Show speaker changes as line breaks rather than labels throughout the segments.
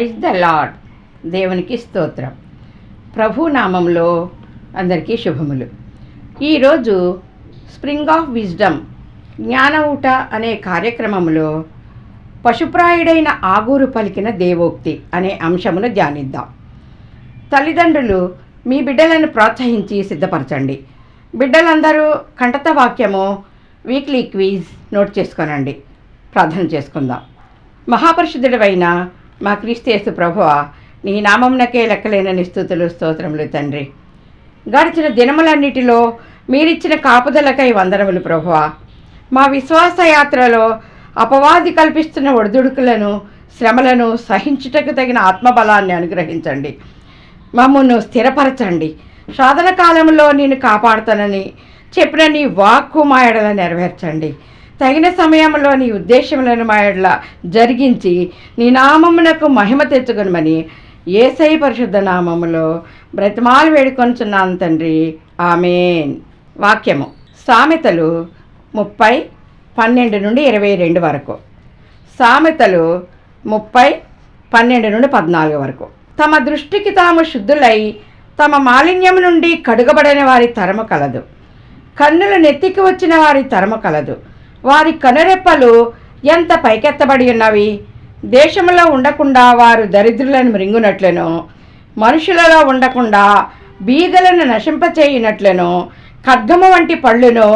Praise the lord దేవునికి స్తోత్రం. ప్రభు నామంలో అందరికీ శుభములు. ఈరోజు స్ప్రింగ్ ఆఫ్ విజ్డమ్ జ్ఞాన ఊట అనే కార్యక్రమంలో పశుప్రాయుడైన ఆగూరు పలికిన దేవోక్తి అనే అంశమును ధ్యానిద్దాం. తల్లిదండ్రులు మీ బిడ్డలను ప్రోత్సహించి సిద్ధపరచండి. బిడ్డలందరూ కంటత వాక్యము వీక్లీ క్వీజ్ నోట్ చేసుకోనండి. ప్రార్థన చేసుకుందాం. మహాపరిషుద్ధుడైన మా క్రీస్తేసు ప్రభువ నీ నామంనకే లెక్కలేనని స్థుతులు స్తోత్రములు తండ్రి. గడిచిన దినములన్నిటిలో మీరిచ్చిన కాపుదలకై వందనములు ప్రభువ. మా విశ్వాస యాత్రలో అపవాది కల్పిస్తున్న ఒడిదుడుకులను శ్రమలను సహించుటకు తగిన ఆత్మబలాన్ని అనుగ్రహించండి. మమ్మల్ని స్థిరపరచండి. సాధన కాలంలో నేను కాపాడుతానని చెప్పిన నీ వాక్కు మా ఎడల నెరవేర్చండి. తగిన సమయంలో నీ ఉద్దేశములను మాయడ్ల జరిగించి నీ నామమునకు మహిమ తెచ్చుకొనమని ఏసై పరిశుద్ధ నామములో బ్రతిమాలు వేడుకొనుచున్నాను తండ్రి. ఆమెన్. వాక్యము. సామెతలు ముప్పై పన్నెండు నుండి ఇరవై రెండు వరకు. సామెతలు ముప్పై పన్నెండు నుండి పద్నాలుగు వరకు. తమ దృష్టికి తాము శుద్ధులై తమ మాలిన్యం నుండి కడుగబడిన వారి తరము కలదు. కన్నుల నెత్తికి వచ్చిన వారి తరము కలదు. వారి కనురెప్పలు ఎంత పైకెత్తబడి ఉన్నవి? దేశంలో ఉండకుండా వారు దరిద్రులను మృంగునట్లను మనుషులలో ఉండకుండా బీదలను నశింపచేయునట్లెను ఖడ్గము వంటి పళ్ళును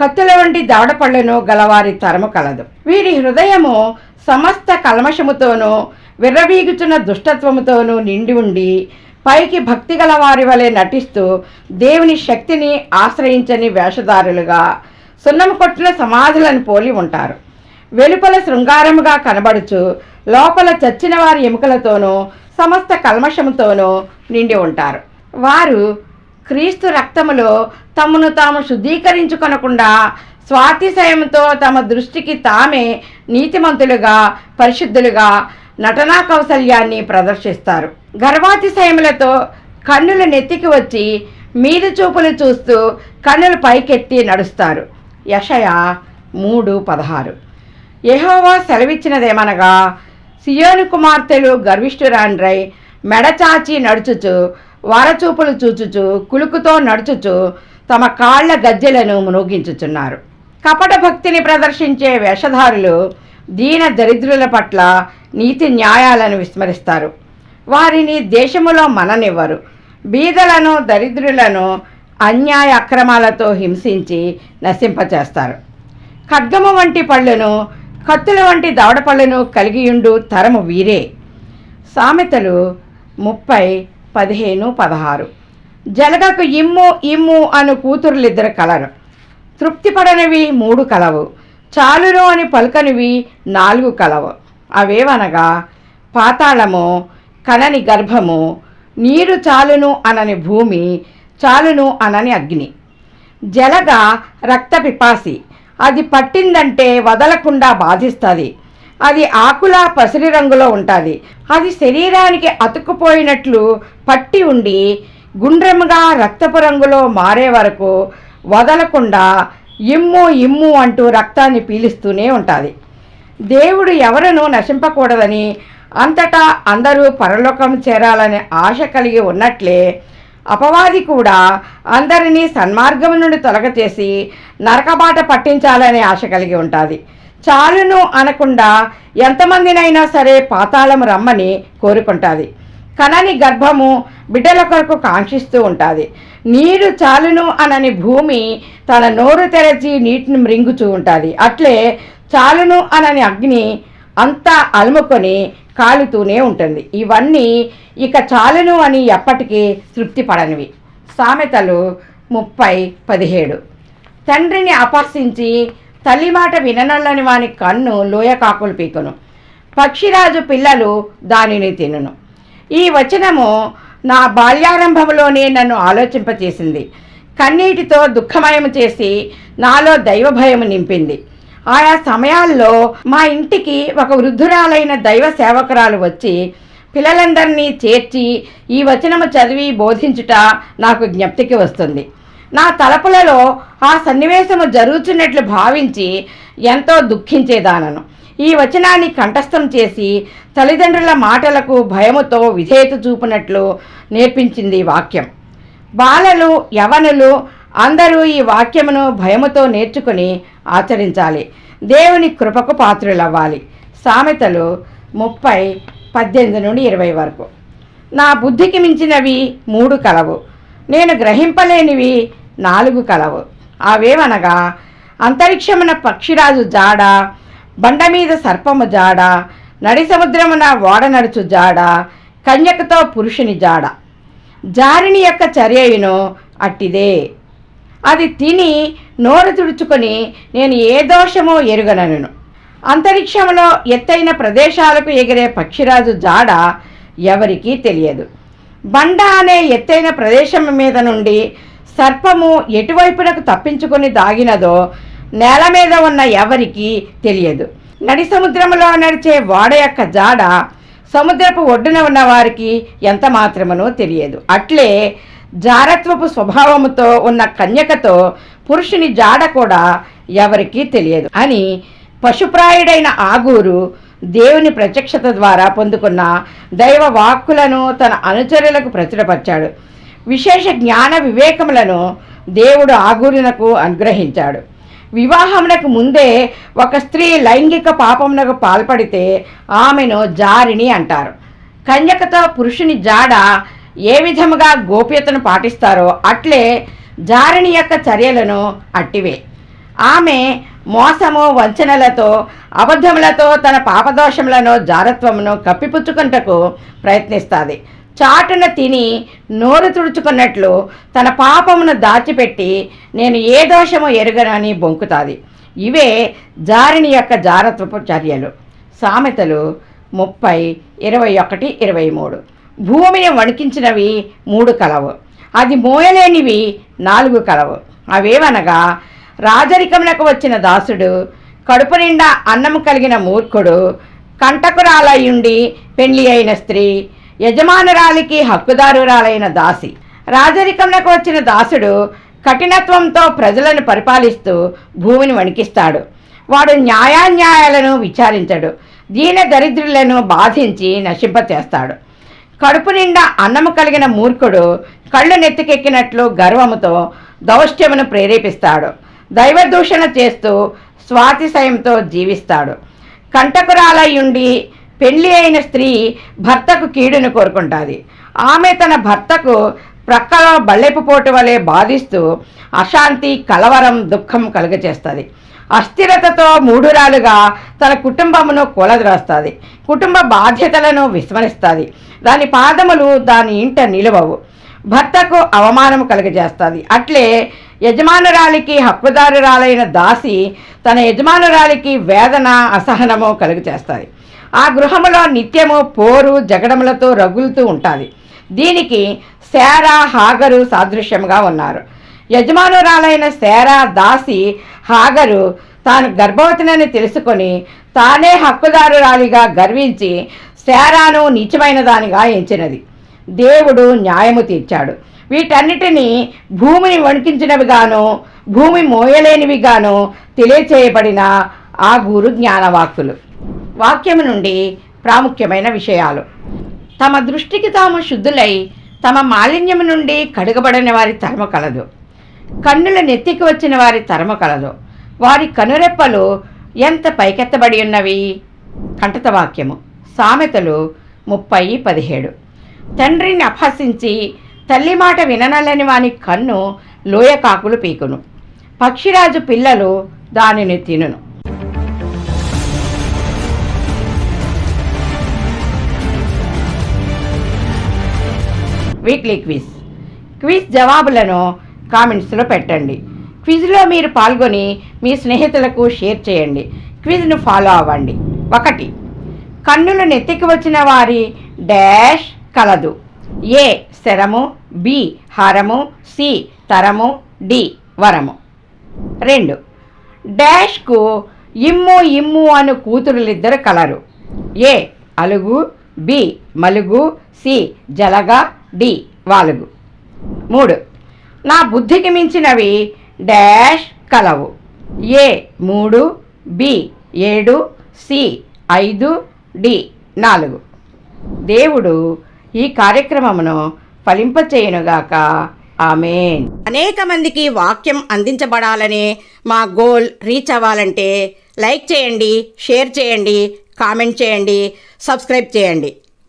కత్తుల వంటి దావడ పళ్ళును గలవారి తరము కలదు. వీరి హృదయము సమస్త కల్మషముతోనూ విర్రవీగుచున్న దుష్టత్వముతోనూ నిండి ఉండి పైకి భక్తి గల వారి వలె నటిస్తూ దేవుని శక్తిని ఆశ్రయించని వేషధారులుగా సున్నం కొట్టిన సమాధులను పోలి ఉంటారు. వెలుపల శృంగారముగా కనబడుచు లోపల చచ్చిన వారి ఎముకలతోనూ సమస్త కల్మషముతోనూ నిండి ఉంటారు. వారు క్రీస్తు రక్తములో తమను తాము శుద్ధీకరించుకొనకుండా స్వాతిశయంతో తమ దృష్టికి తామే నీతిమంతులుగా పరిశుద్ధులుగా నటనా కౌశల్యాన్ని ప్రదర్శిస్తారు. గర్వాతిశయములతో కన్నుల నెత్తికి వచ్చి మీది చూపులు చూస్తూ కన్నులు పైకెత్తి నడుస్తారు. యషయ మూడు పదహారు. యహోవా సెలవిచ్చినదేమనగా సియోను కుమార్తెలు గర్విష్ఠురాండ్రై మెడచాచి నడుచుచు వారచూపులు చూచుచు కులుకుతో నడుచుచు తమ కాళ్ళ గజ్జెలను మునోగించుచున్నారు కపట భక్తిని ప్రదర్శించే వేషధారులు దీన దరిద్రుల పట్ల నీతి న్యాయాలను విస్మరిస్తారు. వారిని దేశములో మననివ్వరు. బీదలను దరిద్రులను అన్యాయ అక్రమాలతో హింసించి నశింపచేస్తారు. ఖడ్గము వంటి పళ్ళును కత్తుల వంటి దవడ పళ్ళను కలిగియుండు తరము వీరే. సామెతలు ముప్పై పదిహేను పదహారు. జలగకు ఇమ్ము ఇమ్ము అను కూతురులిద్దరు కలరు. తృప్తిపడనివి మూడు కలవు. చాలును అని పలుకనివి నాలుగు కలవు. అవేవనగా పాతాళము కనని గర్భము నీరు చాలును అనని భూమి చాలును అనని అగ్ని. జలగ రక్త పిపాసి అది పట్టిందంటే వదలకుండా బాధిస్తుంది. అది ఆకుల పసిరి రంగులో ఉంటుంది. అది శరీరానికి అతుక్కుపోయినట్లు పట్టి ఉండి గుండ్రముగా రక్తపు రంగులో మారే వరకు వదలకుండా ఇమ్ము ఇమ్ము అంటూ రక్తాన్ని పీలుస్తూనే ఉంటుంది. దేవుడు ఎవరను నశింపకూడదని అంతటా అందరూ పరలోకం చేరాలనే ఆశ కలిగి ఉన్నట్లే అపవాది కూడా అందరినీ సన్మార్గం నుండి తొలగచేసి నరకబాట పట్టించాలనే ఆశ కలిగి ఉంటుంది. చాలును అనకుండా ఎంతమందినైనా సరే పాతాళం రమ్మని కోరుకుంటుంది. కనని గర్భము బిడ్డల కొరకు కాంక్షిస్తూ ఉంటుంది. నీరు చాలును అనని భూమి తన నోరు తెరచి నీటిని మృంగుచూ ఉంటుంది. అట్లే చాలును అనని అగ్ని అంతా అలుముకొని కాలుతూనే ఉంటుంది. ఇవన్నీ ఇక చాలును అని ఎప్పటికీ తృప్తి పడనివి. సామెతలు ముప్పై పదిహేడు. తండ్రిని అపహసించి తల్లి మాట విననల్లని వాని కన్ను లోయ కాకులు పీకును. పక్షిరాజు పిల్లలు దానిని తినును. ఈ వచనము నా బాల్యారంభంలోనే నన్ను ఆలోచింపచేసింది. కన్నీటితో దుఃఖమయం చేసి నాలో దైవభయం నింపింది. ఆయా సమయాల్లో మా ఇంటికి ఒక వృద్ధురాలైన దైవ సేవకురాలు వచ్చి పిల్లలందరినీ చేర్చి ఈ వచనము చదివి బోధించుట నాకు జ్ఞప్తికి వస్తుంది. నా తలపులలో ఆ సన్నివేశము జరుగుతున్నట్లు భావించి ఎంతో దుఃఖించేదానను. ఈ వచనాన్ని కంఠస్థం చేసి తల్లిదండ్రుల మాటలకు భయముతో విధేయత చూపినట్లు నేర్పించింది వాక్యం. బాలలు యవనులు అందరూ ఈ వాక్యమును భయముతో నేర్చుకుని ఆచరించాలి. దేవుని కృపకు పాత్రులవ్వాలి. సామెతలు ముప్పై పద్దెనిమిది నుండి ఇరవై వరకు. నా బుద్ధికి మించినవి మూడు కలవు. నేను గ్రహింపలేనివి నాలుగు కలవు. అవేమనగా అంతరిక్షమున పక్షిరాజు జాడ బండ మీద సర్పము జాడ నడి సముద్రమున ఓడ నడుచు జాడ కన్యకతో పురుషుని జాడ. జారిని యొక్క చర్యయును అట్టిదే. అది తిని నోరు తుడుచుకొని నేను ఏ దోషమో ఎరుగనను. అంతరిక్షంలో ఎత్తైన ప్రదేశాలకు ఎగిరే పక్షిరాజు జాడ ఎవరికీ తెలియదు. బండ అనే ఎత్తైన ప్రదేశం మీద నుండి సర్పము ఎటువైపునకు తప్పించుకొని దాగినదో నేల మీద ఉన్న ఎవరికీ తెలియదు. నడి సముద్రంలో నడిచే వాడ యొక్క జాడ సముద్రపు ఒడ్డున ఉన్న వారికి ఎంత మాత్రమునో తెలియదు. అట్లే జారత్వపు స్వభావముతో ఉన్న కన్యకతో పురుషుని జాడ కూడా ఎవరికీ తెలియదు అని పశుప్రాయుడైన ఆగూరు దేవుని ప్రత్యక్షత ద్వారా పొందుకున్న దైవ వాక్కులను తన అనుచరులకు ప్రచురపరిచాడు. విశేష జ్ఞాన వివేకములను దేవుడు ఆగూరునకు అనుగ్రహించాడు. వివాహమునకు ముందే ఒక స్త్రీ లైంగిక పాపమునకు పాల్పడితే ఆమెను జారిని అంటారు. కన్యకతో పురుషుని జాడ ఏ విధముగా గోప్యతను పాటిస్తారో అట్లే జారిణి యొక్క చర్యలను అట్టివే. ఆమె మోసము వంచనలతో అబద్ధములతో తన పాపదోషములను జారత్వమును కప్పిపుచ్చుకుంటకు ప్రయత్నిస్తుంది. చాటున తిని నోరు తుడుచుకున్నట్లు తన పాపమును దాచిపెట్టి నేను ఏ దోషము ఎరుగనని బొంకుతాది. ఇవే జారిని యొక్క జారత్వపు చర్యలు. సామెతలు ముప్పై ఇరవై ఒకటి ఇరవై మూడు. భూమిని వణికించినవి మూడు కలవు. అది మోయలేనివి నాలుగు కలవు. అవేవనగా రాజరికమునకు వచ్చిన దాసుడు కడుపు నిండా అన్నం కలిగిన మూర్ఖుడు కంటకురాలయుండి పెళ్ళి అయిన స్త్రీ యజమానురాలికి హక్కుదారురాలైన దాసి. రాజరికమునకు వచ్చిన దాసుడు కఠినత్వంతో ప్రజలను పరిపాలిస్తూ భూమిని వణికిస్తాడు. వాడు న్యాయాన్యాయాలను విచారించడు. దీన దరిద్రులను బాధించి నశింపచేస్తాడు. కడుపు నిండా అన్నము కలిగిన మూర్ఖుడు కళ్ళు నెత్తికెక్కినట్లు గర్వముతో దౌష్ట్యమును ప్రేరేపిస్తాడు. దైవదూషణ చేస్తూ స్వాతిశయంతో జీవిస్తాడు. కంటకురాలయ్యుండి పెళ్ళి అయిన స్త్రీ భర్తకు కీడును కోరుకుంటుంది. ఆమె తన భర్తకు ప్రక్కలో బళ్ళెపు పోటు వలె బాధిస్తూ అశాంతి కలవరం దుఃఖం కలుగచేస్తుంది. అస్థిరతతో మూఢురాలుగా తన కుటుంబమును కూలద్రాస్తుంది కుటుంబ బాధ్యతలను విస్మరిస్తుంది. దాని పాదములు దాని ఇంట నిలవవు. భర్తకు అవమానం కలుగజేస్తుంది. అట్లే యజమానురాలికి హక్కుదారురాలైన దాసి తన యజమానురాలికి వేదన అసహనము కలుగజేస్తుంది. ఆ గృహములో నిత్యము పోరు జగడములతో రగులుతూ ఉంటుంది. దీనికి శారా హాగరు సాదృశ్యంగా ఉన్నారు. యజమానురాలైన శారా దాసి హాగరు తాను గర్భవతినని తెలుసుకొని తానే హక్కుదారురాలిగా గర్వించి శారాను నీచమైన దానిగా ఎంచినది. దేవుడు న్యాయము తీర్చాడు. వీటన్నిటినీ భూమిని వణికించినవిగాను భూమి మోయలేనివిగాను తెలియచేయబడిన ఆ గురు జ్ఞానవాక్కులు. వాక్యము నుండి ప్రాముఖ్యమైన విషయాలు. తమ దృష్టికి తాము శుద్ధులై తమ మాలిన్యము నుండి కడుగబడిన వారి తరమ కలదు. కన్నుల నెత్తికి వచ్చిన వారి తరమ కలదు వారి కనురెప్పలు ఎంత పైకెత్తబడి ఉన్నవి? కంటత వాక్యము. సామెతలు ముప్పై పదిహేడు. తండ్రిని అపహసించి తల్లి మాట విననలని వాని కన్ను లోయ కాకులు పీకును. పక్షిరాజు పిల్లలు దానిని తినును. Weekly quiz. క్విజ్ జవాబులను కామెంట్స్లో పెట్టండి. క్విజ్లో మీరు పాల్గొని మీ స్నేహితులకు షేర్ చేయండి. క్విజ్ను ఫాలో అవ్వండి. ఒకటి కన్నులు నెత్తికి వచ్చిన వారి డాష్ కలదు. ఏ శరము బి హారము సి తరము డి వరము. రెండు డాష్కు ఇమ్ము ఇమ్ము అను కూతురులిద్దరు కలరు. ఏ అలుగు బి మలుగు సి జలగ డి వాలుగు. మూడు నా బుద్ధికి మించినవి డాష్ కలవు. ఏ మూడు బి ఏడు సి ఐదు డి నాలుగు. దేవుడు ఈ కార్యక్రమమును ఫలింపచేయునుగాక. ఆమెన్. అనేక మందికి వాక్యం అందించబడాలనే మా గోల్ రీచ్ అవ్వాలంటే లైక్ చేయండి షేర్ చేయండి కామెంట్ చేయండి సబ్స్క్రైబ్ చేయండి.